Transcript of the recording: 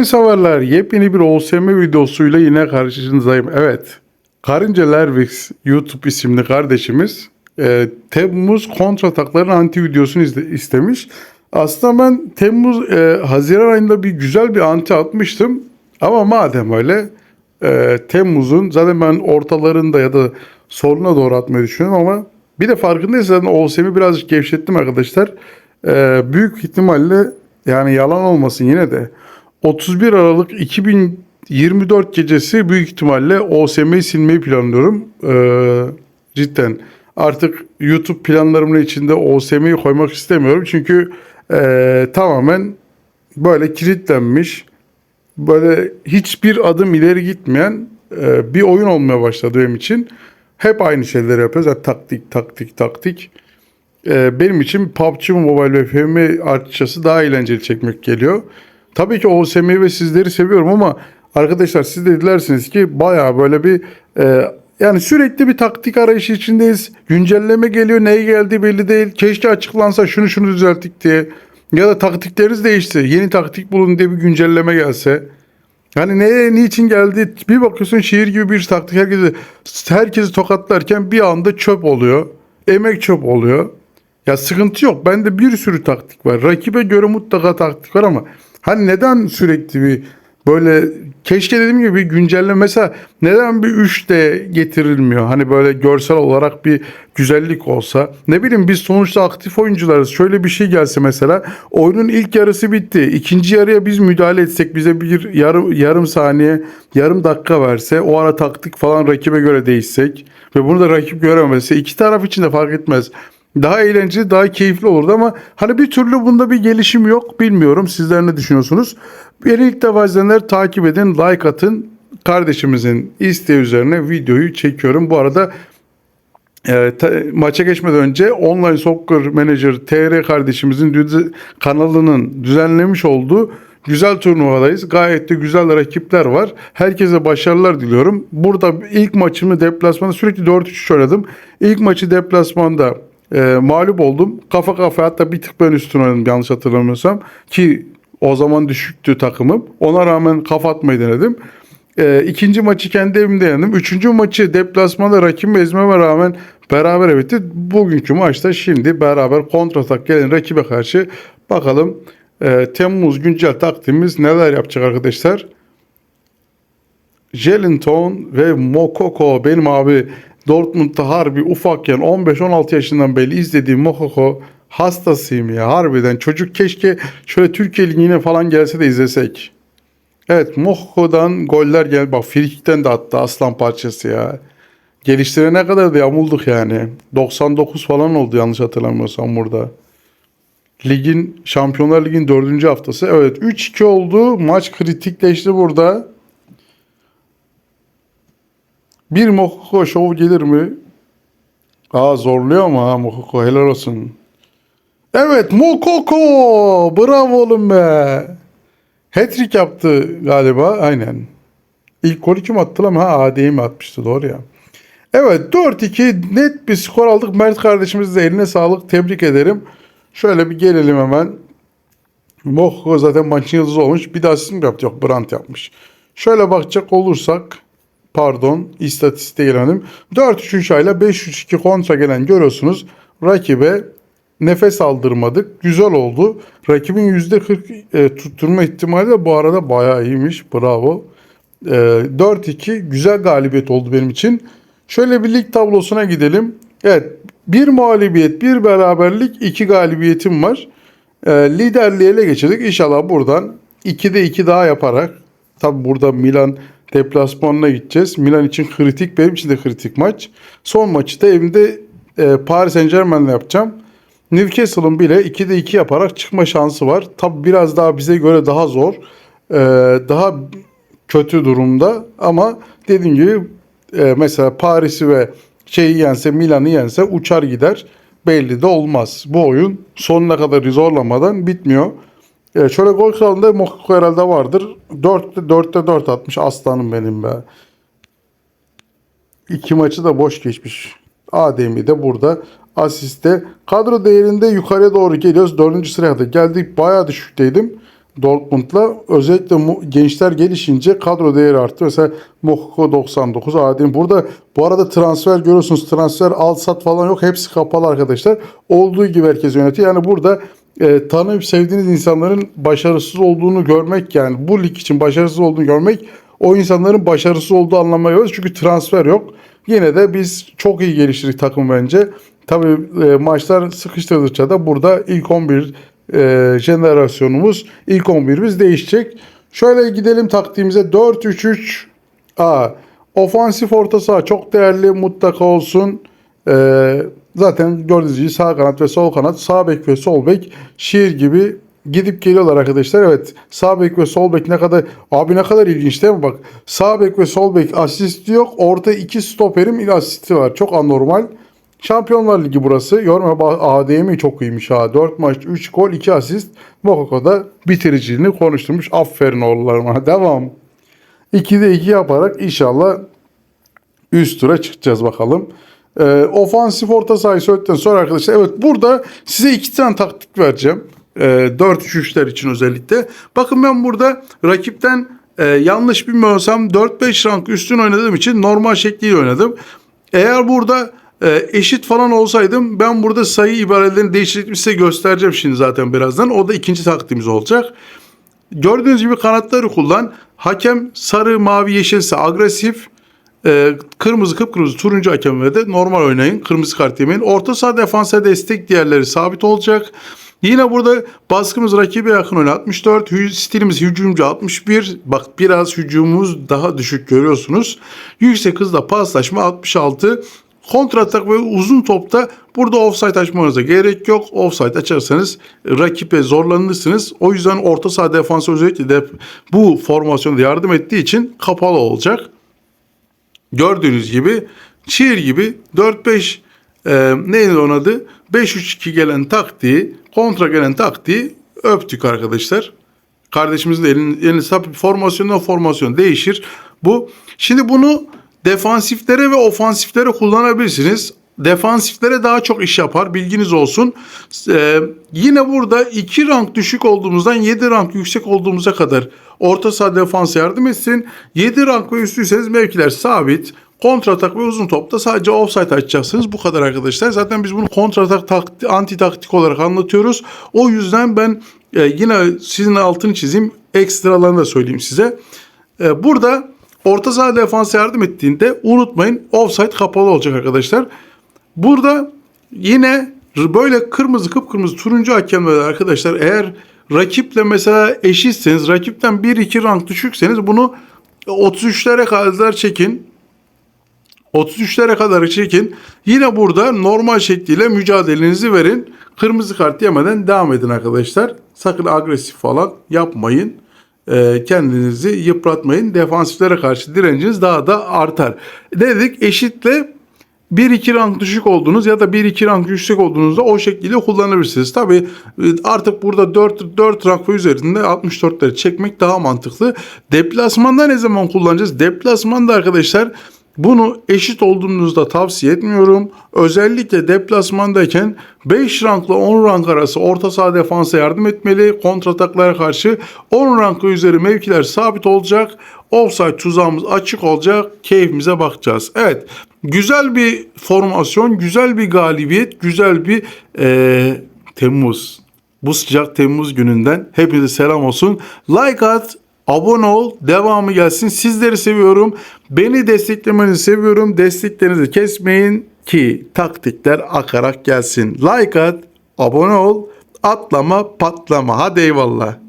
severler yepyeni bir OSM videosuyla yine karşınızdayım. Evet. Karınca Lervix YouTube isimli kardeşimiz e, Temmuz kontratakların anti videosunu istemiş. Aslında ben Temmuz e, Haziran ayında bir güzel bir anti atmıştım. Ama madem öyle e, Temmuz'un zaten ben ortalarında ya da sonuna doğru atmayı düşünüyorum ama bir de farkındaysanız OSM'i birazcık gevşettim arkadaşlar. E, büyük ihtimalle yani yalan olmasın yine de 31 Aralık 2024 gecesi büyük ihtimalle OSM'yi silmeyi planlıyorum. Ee, cidden artık YouTube planlarımın içinde OSM'yi koymak istemiyorum. Çünkü ee, tamamen böyle kilitlenmiş, böyle hiçbir adım ileri gitmeyen ee, bir oyun olmaya başladı benim için. Hep aynı şeyleri yapıyoruz. Yani taktik, taktik, taktik. Ee, benim için PUBG Mobile ve FM açıkçası daha eğlenceli çekmek geliyor. Tabii ki OSM'yi ve sizleri seviyorum ama arkadaşlar siz de dilersiniz ki baya böyle bir e, yani sürekli bir taktik arayışı içindeyiz. Güncelleme geliyor neye geldiği belli değil. Keşke açıklansa şunu şunu düzelttik diye. Ya da taktikleriniz değişse yeni taktik bulun diye bir güncelleme gelse. Yani neye, niçin geldi? Bir bakıyorsun şiir gibi bir taktik herkesi, herkesi tokatlarken bir anda çöp oluyor. Emek çöp oluyor. Ya sıkıntı yok. Bende bir sürü taktik var. Rakibe göre mutlaka taktik var ama hani neden sürekli bir böyle keşke dediğim gibi bir güncelleme mesela neden bir 3D getirilmiyor? Hani böyle görsel olarak bir güzellik olsa. Ne bileyim biz sonuçta aktif oyuncularız. Şöyle bir şey gelse mesela oyunun ilk yarısı bitti. İkinci yarıya biz müdahale etsek bize bir yarım, yarım saniye yarım dakika verse o ara taktik falan rakibe göre değişsek ve bunu da rakip göremezse iki taraf için de fark etmez daha eğlenceli, daha keyifli olurdu ama hani bir türlü bunda bir gelişim yok. Bilmiyorum sizler ne düşünüyorsunuz? Beni ilk defa izleyenler takip edin, like atın. Kardeşimizin isteği üzerine videoyu çekiyorum. Bu arada e, ta- maça geçmeden önce Online Soccer Manager TR kardeşimizin düz- kanalının düzenlemiş olduğu güzel turnuvadayız. Gayet de güzel rakipler var. Herkese başarılar diliyorum. Burada ilk maçımı deplasmanda sürekli 4-3 oynadım. İlk maçı deplasmanda e, mağlup oldum. Kafa kafa hatta bir tık ben üstün oynadım yanlış hatırlamıyorsam. Ki o zaman düşüktü takımım. Ona rağmen kafa atmayı denedim. E, ikinci maçı kendi evimde yendim. Üçüncü maçı deplasmanda rakibimi ezmeme rağmen beraber bitti. Bugünkü maçta şimdi beraber kontratak gelen rakibe karşı bakalım e, Temmuz güncel taktiğimiz neler yapacak arkadaşlar. Jelinton ve Mokoko benim abi Dortmund'da harbi ufakken 15-16 yaşından beri izlediğim Mokoko hastasıyım ya harbiden. Çocuk keşke şöyle Türkiye Ligi'ne falan gelse de izlesek. Evet Mokoko'dan goller gel. Bak frikikten de attı aslan parçası ya. Geliştirene kadar da yamulduk yani. 99 falan oldu yanlış hatırlamıyorsam burada. Ligin Şampiyonlar Ligi'nin dördüncü haftası. Evet 3-2 oldu. Maç kritikleşti burada. Bir Mokoko şov gelir mi? Aa zorluyor ama ha Mokoko helal olsun. Evet Mokoko! Bravo oğlum be! Hat-trick yaptı galiba aynen. İlk golü kim attı lan? Ha AD'yi mi atmıştı doğru ya. Evet 4-2 net bir skor aldık. Mert kardeşimiz de eline sağlık. Tebrik ederim. Şöyle bir gelelim hemen. Mokko zaten maçın yıldızı olmuş. Bir de asist mi yaptı? Yok Brandt yapmış. Şöyle bakacak olursak pardon istatistiğe gelemedim. 4-3 ile 5-3-2 kontra gelen görüyorsunuz. Rakibe nefes aldırmadık. Güzel oldu. Rakibin %40 e, tutturma ihtimali de bu arada bayağı iyiymiş. Bravo. E, 4-2 güzel galibiyet oldu benim için. Şöyle bir lig tablosuna gidelim. Evet bir mağlubiyet, bir beraberlik, iki galibiyetim var. E, liderliği ele geçirdik. İnşallah buradan 2'de 2 daha yaparak tabi burada Milan deplasmanına gideceğiz. Milan için kritik, benim için de kritik maç. Son maçı da evimde e, Paris Saint Germain'le yapacağım. Newcastle'ın bile 2'de 2 yaparak çıkma şansı var. Tabi biraz daha bize göre daha zor. e, daha kötü durumda ama dediğim gibi e, mesela Paris'i ve şeyi yense Milan'ı yense uçar gider. Belli de olmaz. Bu oyun sonuna kadar zorlamadan bitmiyor. E, şöyle gol kralında Mokoko herhalde vardır. 4'te 4'te 4 atmış aslanım benim be. İki maçı da boş geçmiş. Adem'i de burada asiste. Kadro değerinde yukarıya doğru geliyoruz. Dördüncü sıraya da geldik. Bayağı düşükteydim. Dortmund'la özellikle gençler gelişince kadro değeri arttı. Mesela Mokoko 99, Adem. Burada bu arada transfer görüyorsunuz. Transfer al sat falan yok. Hepsi kapalı arkadaşlar. Olduğu gibi herkes yönetiyor. Yani burada e, tanıyıp sevdiğiniz insanların başarısız olduğunu görmek yani bu lig için başarısız olduğunu görmek o insanların başarısız olduğu anlamına geliyor. Çünkü transfer yok. Yine de biz çok iyi geliştirdik takım bence. Tabii e, maçlar sıkıştırdıkça da burada ilk 11 e, jenerasyonumuz ilk 11'imiz değişecek. Şöyle gidelim taktiğimize 4-3-3 A. Ofansif orta saha çok değerli mutlaka olsun. E, zaten gördüğünüz gibi sağ kanat ve sol kanat, sağ bek ve sol bek şiir gibi gidip geliyorlar arkadaşlar. Evet sağ bek ve sol bek ne kadar abi ne kadar ilginç değil mi bak. Sağ bek ve sol bek asisti yok. Orta iki stoperim il asisti var. Çok anormal. Şampiyonlar Ligi burası. Bak ADM'i çok iyiymiş ha. 4 maç 3 gol 2 asist. Mokoko'da bitiriciliğini konuşturmuş. Aferin oğullarıma. Devam. 2'de 2 yaparak inşallah üst tura çıkacağız bakalım. Ee, ofansif orta sahayı söyledikten sonra arkadaşlar evet burada size iki tane taktik vereceğim. Ee, 4-3-3'ler için özellikle. Bakın ben burada rakipten e, yanlış bilmiyorsam 4-5 rank üstün oynadığım için normal şekliyle oynadım. Eğer burada e, eşit falan olsaydım ben burada sayı ibarelerini değiştirip size göstereceğim şimdi zaten birazdan. O da ikinci taktiğimiz olacak. Gördüğünüz gibi kanatları kullan. Hakem sarı, mavi, yeşilse agresif. E, kırmızı, kıpkırmızı, turuncu hakemle de normal oynayın. Kırmızı kart yemeyin. Orta saha defansa destek diğerleri sabit olacak. Yine burada baskımız rakibe yakın oyun 64. hü- Stilimiz hücumcu 61. Bak biraz hücumumuz daha düşük görüyorsunuz. Yüksek hızla paslaşma 66. Kontratak ve uzun topta burada offside açmanıza gerek yok. Offside açarsanız rakibe zorlanırsınız. O yüzden orta saha defansı özellikle de bu formasyonda yardım ettiği için kapalı olacak. Gördüğünüz gibi şiir gibi 4-5 e, neydi onun adı? 5-3-2 gelen taktiği, kontra gelen taktiği öptük arkadaşlar. Kardeşimizin elinin, elinin tabii formasyondan formasyon değişir. Bu şimdi bunu defansiflere ve ofansiflere kullanabilirsiniz. Defansiflere daha çok iş yapar. Bilginiz olsun. Ee, yine burada 2 rank düşük olduğumuzdan 7 rank yüksek olduğumuza kadar orta saha defans yardım etsin. 7 rank ve üstüyseniz mevkiler sabit. Kontratak ve uzun topta sadece offside açacaksınız. Bu kadar arkadaşlar. Zaten biz bunu kontratak takti, anti taktik olarak anlatıyoruz. O yüzden ben e, yine sizin altını çizeyim. Ekstralarını da söyleyeyim size. E, burada orta saha defansa yardım ettiğinde unutmayın offside kapalı olacak arkadaşlar. Burada yine böyle kırmızı kıpkırmızı turuncu hakemler arkadaşlar eğer rakiple mesela eşitseniz rakipten 1-2 rank düşükseniz bunu 33'lere kadar çekin. 33'lere kadar çekin. Yine burada normal şekliyle mücadelenizi verin. Kırmızı kart yemeden devam edin arkadaşlar. Sakın agresif falan yapmayın. Ee, kendinizi yıpratmayın. Defansiflere karşı direnciniz daha da artar. Dedik eşitle 1-2 rank düşük olduğunuz ya da 1-2 rank yüksek olduğunuzda o şekilde kullanabilirsiniz. Tabi artık burada 4, 4 rank üzerinde 64'leri çekmek daha mantıklı. Deplasmanda ne zaman kullanacağız? Deplasmanda arkadaşlar bunu eşit olduğunuzda tavsiye etmiyorum. Özellikle deplasmandayken 5 rankla 10 rank arası orta saha defansa yardım etmeli. Kontrataklara karşı 10 rank ve üzeri mevkiler sabit olacak. Offside tuzağımız açık olacak. Keyfimize bakacağız. Evet güzel bir formasyon, güzel bir galibiyet, güzel bir eee, Temmuz. Bu sıcak Temmuz gününden hepinize selam olsun. Like at, abone ol, devamı gelsin. Sizleri seviyorum. Beni desteklemenizi seviyorum. Desteklerinizi kesmeyin ki taktikler akarak gelsin. Like at, abone ol, atlama, patlama. Hadi eyvallah.